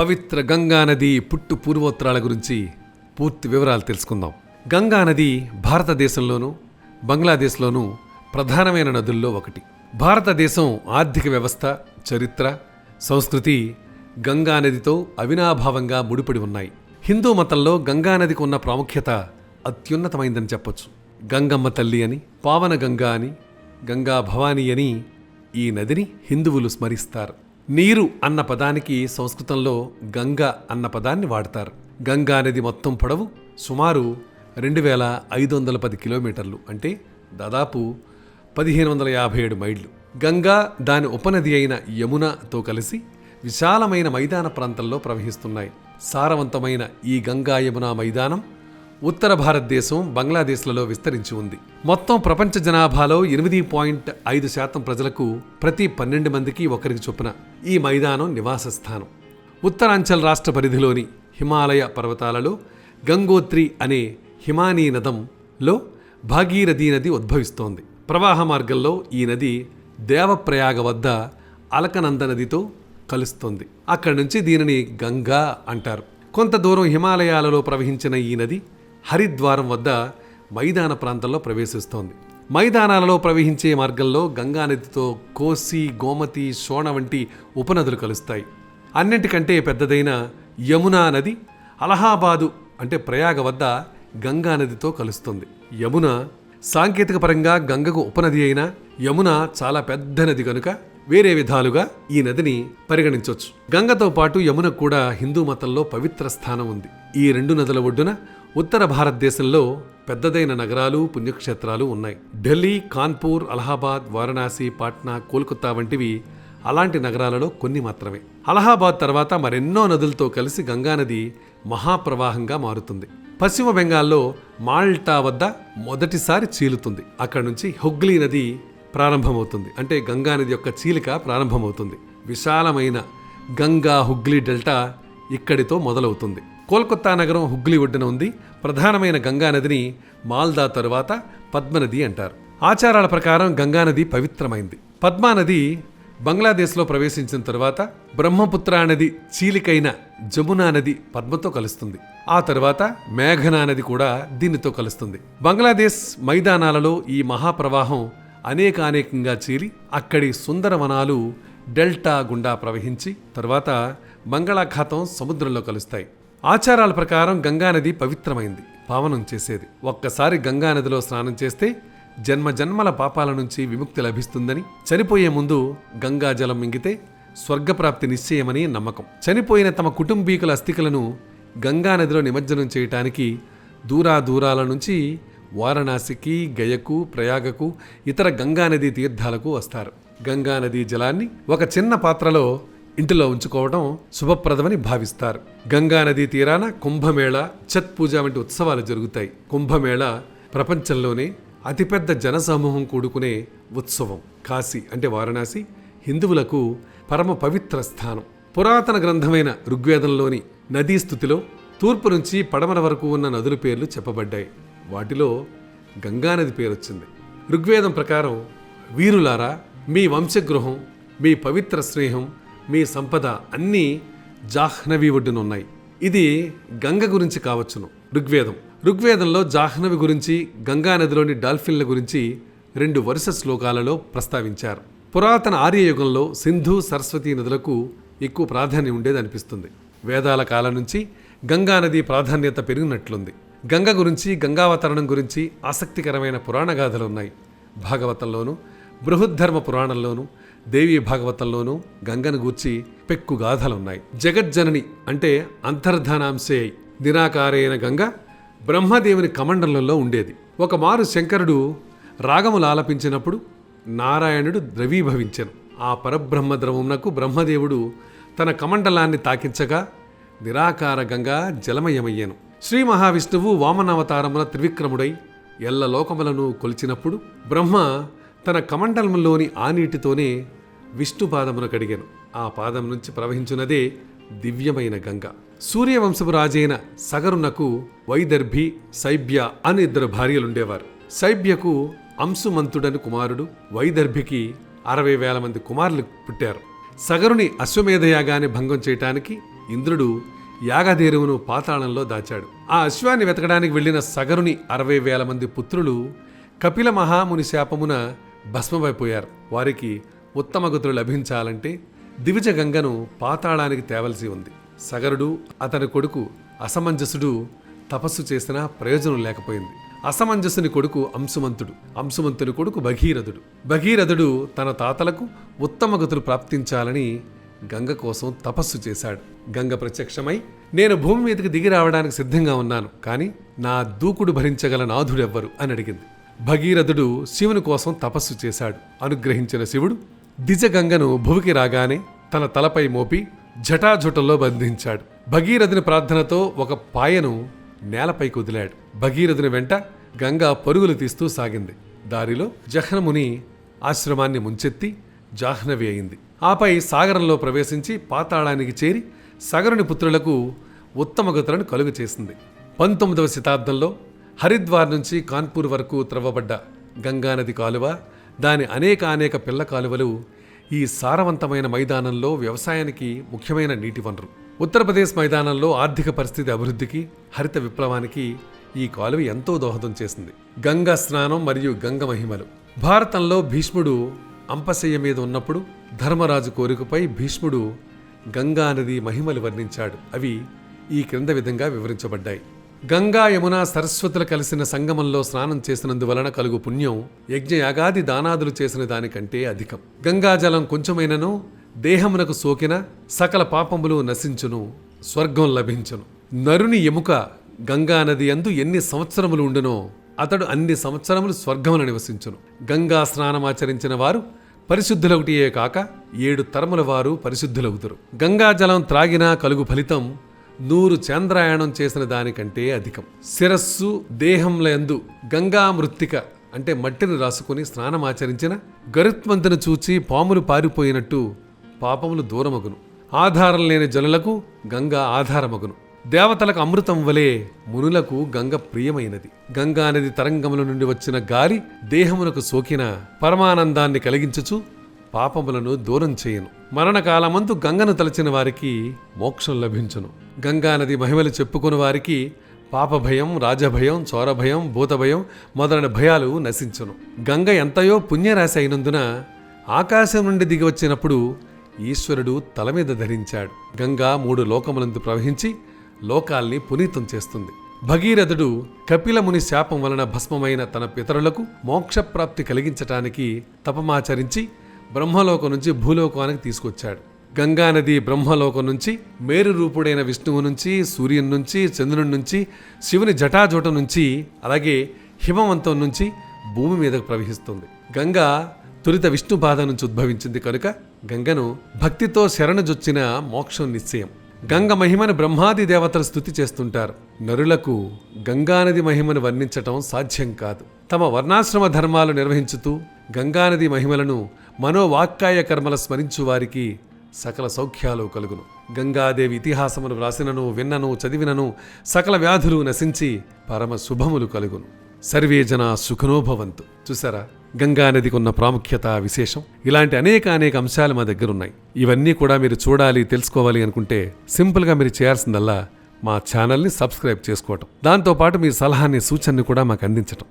పవిత్ర గంగా నది పుట్టు పూర్వోత్తరాల గురించి పూర్తి వివరాలు తెలుసుకుందాం. గంగా నది భారతదేశంలోనూ బంగ్లాదేశ్లోనూ ప్రధానమైన నదుల్లో ఒకటి. భారతదేశం ఆర్థిక వ్యవస్థ చరిత్ర సంస్కృతి గంగా నదితో అవినాభావంగా ముడిపడి ఉన్నాయి. హిందూ మతంలో గంగా నదికి ఉన్న ప్రాముఖ్యత అత్యున్నతమైందని చెప్పొచ్చు. గంగమ్మ తల్లి అని పావన గంగా అని గంగా భవాని అని ఈ నదిని హిందువులు స్మరిస్తారు. నీరు అన్న పదానికి సంస్కృతంలో గంగ అన్న పదాన్ని వాడతారు. గంగా నది మొత్తం పొడవు సుమారు రెండు వేల ఐదు వందల పది కిలోమీటర్లు అంటే దాదాపు పదిహేను వందల యాభై ఏడు మైళ్ళు. గంగా దాని ఉపనది అయిన యమునతో కలిసి విశాలమైన మైదాన ప్రాంతంలో ప్రవహిస్తున్నాయి. సారవంతమైన ఈ గంగా యమున మైదానం ఉత్తర భారతదేశం బంగ్లాదేశ్లలో విస్తరించి ఉంది. మొత్తం ప్రపంచ జనాభాలో ఎనిమిది పాయింట్ ఐదు శాతం ప్రజలకు ప్రతి పన్నెండు మందికి ఒకరికి చొప్పున ఈ మైదానం నివాస స్థానం ఉత్తరాంచల్ రాష్ట్ర పరిధిలోని హిమాలయ పర్వతాలలో గంగోత్రి అనే హిమానీ నదంలో భాగీరథీ నది ఉద్భవిస్తోంది. ప్రవాహ మార్గంలో ఈ నది దేవప్రయాగ వద్ద అలకనంద నదితో కలుస్తుంది. అక్కడి నుంచి దీనిని గంగా అంటారు. కొంత దూరం హిమాలయాలలో ప్రవహించిన ఈ నది హరిద్వారం వద్ద మైదాన ప్రాంతంలో ప్రవేశిస్తోంది. మైదానాలలో ప్రవహించే మార్గంలో గంగా నదితో కోసి గోమతి శోణ వంటి ఉపనదులు కలుస్తాయి. అన్నింటికంటే పెద్దదైన యమునా నది అలహాబాదు అంటే ప్రయాగ వద్ద గంగా నదితో కలుస్తుంది. యమున సాంకేతిక పరంగా గంగకు ఉపనది అయిన యమున చాలా పెద్ద నది కనుక వేరే విధాలుగా ఈ నదిని పరిగణించవచ్చు గంగతో పాటు యమునకు కూడా హిందూ మతంలో పవిత్ర స్థానం ఉంది. ఈ రెండు నదుల ఒడ్డున ఉత్తర భారతదేశంలో పెద్దదైన నగరాలు పుణ్యక్షేత్రాలు ఉన్నాయి. ఢిల్లీ కాన్పూర్ అలహాబాద్ వారణాసి పాట్నా కోల్కతా వంటివి అలాంటి నగరాలలో కొన్ని మాత్రమే. అలహాబాద్ తర్వాత మరెన్నో నదులతో కలిసి గంగానది మహాప్రవాహంగా మారుతుంది. పశ్చిమ బెంగాల్లో మాల్టా వద్ద మొదటిసారి చీలుతుంది. అక్కడ నుంచి హుగ్లీ నది ప్రారంభమవుతుంది. అంటే గంగా నది యొక్క చీలిక ప్రారంభమవుతుంది. విశాలమైన గంగా హుగ్లీ డెల్టా ఇక్కడితో మొదలవుతుంది. కోల్కతా నగరం హుగ్లీ ఒడ్డున ఉంది. ప్రధానమైన గంగా నదిని మాల్దా తరువాత పద్మనది అంటారు. ఆచారాల ప్రకారం గంగా నది పవిత్రమైంది. పద్మానది బంగ్లాదేశ్లో ప్రవేశించిన తరువాత బ్రహ్మపుత్ర నది చీలికైన జమునా నది పద్మతో కలుస్తుంది. ఆ తరువాత మేఘనా నది కూడా దీనితో కలుస్తుంది. బంగ్లాదేశ్ మైదానాలలో ఈ మహాప్రవాహం అనేకానేకంగా చీలి అక్కడి సుందరవనాలు డెల్టా గుండా ప్రవహించి తరువాత బంగాళాఖాతం సముద్రంలో కలుస్తాయి. ఆచారాల ప్రకారం గంగానది పవిత్రమైంది. పావనం చేసేది. ఒక్కసారి గంగానదిలో స్నానం చేస్తే జన్మ జన్మల పాపాల నుంచి విముక్తి లభిస్తుందని చనిపోయే ముందు గంగా జలం మింగితే స్వర్గప్రాప్తి నిశ్చయమని నమ్మకం. చనిపోయిన తమ కుటుంబీకుల అస్థికలను గంగా నదిలో నిమజ్జనం చేయటానికి దూరా దూరాల నుంచి వారణాసికి గయకు ప్రయాగకు ఇతర గంగానది తీర్థాలకు వస్తారు. గంగానది జలాన్ని ఒక చిన్న పాత్రలో ఇంటిలో ఉంచుకోవడం శుభప్రదమని భావిస్తారు. గంగానదీ తీరాన కుంభమేళ ఛత్ పూజ వంటి ఉత్సవాలు జరుగుతాయి. కుంభమేళ ప్రపంచంలోనే అతిపెద్ద జనసమూహం కూడుకునే ఉత్సవం. కాశీ అంటే వారణాసి హిందువులకు పరమ పవిత్ర స్థానం. పురాతన గ్రంథమైన ఋగ్వేదంలోని నదీ స్థుతిలో తూర్పు నుంచి పడమర వరకు ఉన్న నదుల పేర్లు చెప్పబడ్డాయి. వాటిలో గంగానది పేరు వచ్చింది ఋగ్వేదం ప్రకారం వీరులారా మీ వంశగృహం మీ పవిత్ర స్నేహం మీ సంపద అన్నీ జాహ్నవి ఒడ్డున ఉన్నాయి. ఇది గంగ గురించి కావచ్చును. ఋగ్వేదం. ఋగ్వేదంలో జాహ్నవి గురించి గంగా నదిలోని డాల్ఫిన్ల గురించి రెండు వరుస శ్లోకాలలో ప్రస్తావించారు. పురాతన ఆర్యయుగంలో సింధు సరస్వతి నదులకు ఎక్కువ ప్రాధాన్యం ఉండేది అనిపిస్తుంది వేదాల కాలం నుంచి గంగా నది ప్రాధాన్యత పెరిగినట్లుంది. గంగ గురించి గంగావతరణం గురించి ఆసక్తికరమైన పురాణగాథలు ఉన్నాయి. భాగవతంలోను బృహద్ధర్మ పురాణంలోను దేవీ భాగవతంలోనూ గంగను గూర్చి పెక్కు గాథలున్నాయి. జగజ్జనని అంటే అంతర్ధానాంశే నిరాకారైన గంగ బ్రహ్మదేవుని కమండలంలో ఉండేది. ఒకమారు శంకరుడు రాగములు ఆలపించినప్పుడు నారాయణుడు ద్రవీభవించెను. ఆ పరబ్రహ్మ ద్రవమునకు బ్రహ్మదేవుడు తన కమండలాన్ని తాకించగా నిరాకార గంగా జలమయమయ్యాను. శ్రీ మహావిష్ణువు వామనావతారముల త్రివిక్రముడై ఎల్ల లోకములను కొలిచినప్పుడు బ్రహ్మ తన కమండలంలోని ఆ నీటితోనే విష్ణు పాదమును కడిగాను. ఆ పాదం నుంచి ప్రవహించున్నదే దివ్యమైన గంగ. సూర్యవంశపు రాజైన సగరునకు వైదర్భి శైబ్య అని ఇద్దరు భార్యలుండేవారు. శైబ్యకు అంశుమంతుడని కుమారుడు వైదర్భికి అరవై వేల మంది కుమారులు పుట్టారు. సగరుని అశ్వమేధయాగాన్ని భంగం చేయటానికి ఇంద్రుడు యాగదేరువును పాతాళంలో దాచాడు. ఆ అశ్వాన్ని వెతకడానికి వెళ్ళిన సగరుని అరవై వేల మంది పుత్రులు కపిల మహాముని శాపమున భస్మమైపోయారు. వారికి ఉత్తమ గతులు లభించాలంటే దివిజ గంగను పాతాళానికి తేవలసి ఉంది. సగరుడు అతని కొడుకు అసమంజసుడు తపస్సు చేసినా ప్రయోజనం లేకపోయింది. అసమంజసుని కొడుకు అంశుమంతుడు అంశుమంతుని కొడుకు భగీరథుడు. భగీరథుడు తన తాతలకు ఉత్తమ గతులు ప్రాప్తించాలని గంగ కోసం తపస్సు చేశాడు. గంగ ప్రత్యక్షమై నేను భూమి మీదకి దిగి రావడానికి సిద్ధంగా ఉన్నాను కానీ నా దూకుడు భరించగల నాథుడెవ్వరు? అని అడిగింది. భగీరథుడు శివుని కోసం తపస్సు చేశాడు. అనుగ్రహించిన శివుడు దిజగంగను భువికి రాగానే తన తలపై మోపి జటాజుటల్లో బంధించాడు. భగీరథుని ప్రార్థనతో ఒక పాయను నేలపై కుదిలాడు భగీరథుని వెంట గంగ పరుగులు తీస్తూ సాగింది. దారిలో జహ్నముని ఆశ్రమాన్ని ముంచెత్తి జాహ్నవి అయింది. ఆపై సాగరంలో ప్రవేశించి పాతాళానికి చేరి సగరుని పుత్రులకు ఉత్తమ గతులను కలుగు చేసింది పంతొమ్మిదవ శతాబ్దంలో హరిద్వార్ నుంచి కాన్పూర్ వరకు త్రవ్వబడ్డ గంగానది కాలువ దాని అనేక అనేక పిల్ల కాలువలు ఈ సారవంతమైన మైదానంలో వ్యవసాయానికి ముఖ్యమైన నీటి వనరు. ఉత్తరప్రదేశ్ మైదానంలో ఆర్థిక పరిస్థితి అభివృద్ధికి హరిత విప్లవానికి ఈ కాలువ ఎంతో దోహదం చేసింది. గంగా స్నానం మరియు గంగ మహిమలు. భారతంలో భీష్ముడు అంపశయ్య మీద ఉన్నప్పుడు ధర్మరాజు కోరికపై భీష్ముడు గంగా నది మహిమలు వర్ణించాడు. అవి ఈ క్రింద విధంగా వివరించబడ్డాయి. గంగా యమున సరస్వతులు కలిసిన సంగమంలో స్నానం చేసినందువలన కలుగు పుణ్యం యజ్ఞయాగాది దానాదులు చేసిన దానికంటే అధికం. గంగాజలం కొంచెమైనను దేహమునకు సోకిన సకల పాపములు నశించును స్వర్గం లభించును. నరుని ఎముక గంగా నది అందు ఎన్ని సంవత్సరములు ఉండునో అతడు అన్ని సంవత్సరములు స్వర్గమును నివసించును. గంగా స్నానమాచరించిన వారు పరిశుద్ధులొకటియే కాక ఏడు తరముల వారు పరిశుద్ధులవుతారు గంగాజలం త్రాగినా కలుగు ఫలితం నూరు చంద్రాయణం చేసిన దానికంటే అధికం. శిరస్సు దేహంలందు గంగా మృత్తిక అంటే మట్టిని రాసుకుని స్నానమాచరించిన గరుత్మంతును చూచి పాములు పారిపోయినట్టు పాపములు దూరమగును. ఆధారం లేని జనులకు గంగ ఆధారమగును. దేవతలకు అమృతం వలె మునులకు గంగ ప్రియమైనది. గంగా నది తరంగముల నుండి వచ్చిన గాలి దేహమునకు సోకిన పరమానందాన్ని కలిగించుచు పాపములను దూరం చేయను. మరణకాలమందు గంగను తలచిన వారికి మోక్షం లభించును. గంగా నది మహిమలు చెప్పుకుని వారికి పాపభయం రాజభయం చోరభయం భూతభయం మొదలైన భయాలు నశించును. గంగ ఎంతయో పుణ్యరాశి అయినందున ఆకాశం నుండి దిగి వచ్చినప్పుడు ఈశ్వరుడు తల మీద ధరించాడు. గంగా మూడు లోకములందు ప్రవహించి లోకాల్ని పునీతం చేస్తుంది. భగీరథుడు కపిలముని శాపం వలన భస్మమైన తన పితరులకు మోక్షప్రాప్తి కలిగించటానికి తపమాచరించి బ్రహ్మలోకం నుంచి భూలోకానికి తీసుకొచ్చాడు. గంగానది బ్రహ్మలోకం నుంచి మేరు రూపుడైన విష్ణువు నుంచి సూర్యుని నుంచి చంద్రుని నుంచి శివుని జటాజోట నుంచి అలాగే హిమవంతం నుంచి భూమి మీదకు ప్రవహిస్తుంది. గంగా తొలిత విష్ణు బాధ నుంచి ఉద్భవించింది కనుక గంగను భక్తితో శరణజొచ్చిన మోక్షం నిశ్చయం. గంగ మహిమను బ్రహ్మాది దేవతలు స్థుతి చేస్తుంటారు. నరులకు గంగానది మహిమను వర్ణించటం సాధ్యం కాదు. తమ వర్ణాశ్రమ ధర్మాలు నిర్వహించుతూ గంగానది మహిమలను మనోవాక్కాయ కర్మల స్మరించు వారికి సకల సౌఖ్యాలు కలుగును. గంగాదేవి ఇతిహాసమును వ్రాసినను విన్నను చదివినను సకల వ్యాధులు నశించి పరమ శుభములు కలుగును. సర్వే జన సుఖనోభవంతు చూసారా గంగా నదికి ఉన్న ప్రాముఖ్యత విశేషం? ఇలాంటి అనేక అనేక అంశాలు మా దగ్గర ఉన్నాయి ఇవన్నీ కూడా మీరు చూడాలి తెలుసుకోవాలి అనుకుంటే సింపుల్గా మీరు చేయాల్సిందల్లా మా ఛానల్ని సబ్స్క్రైబ్ చేసుకోవటం. దాంతోపాటు మీ సలహాని సూచనని కూడా మాకు అందించటం.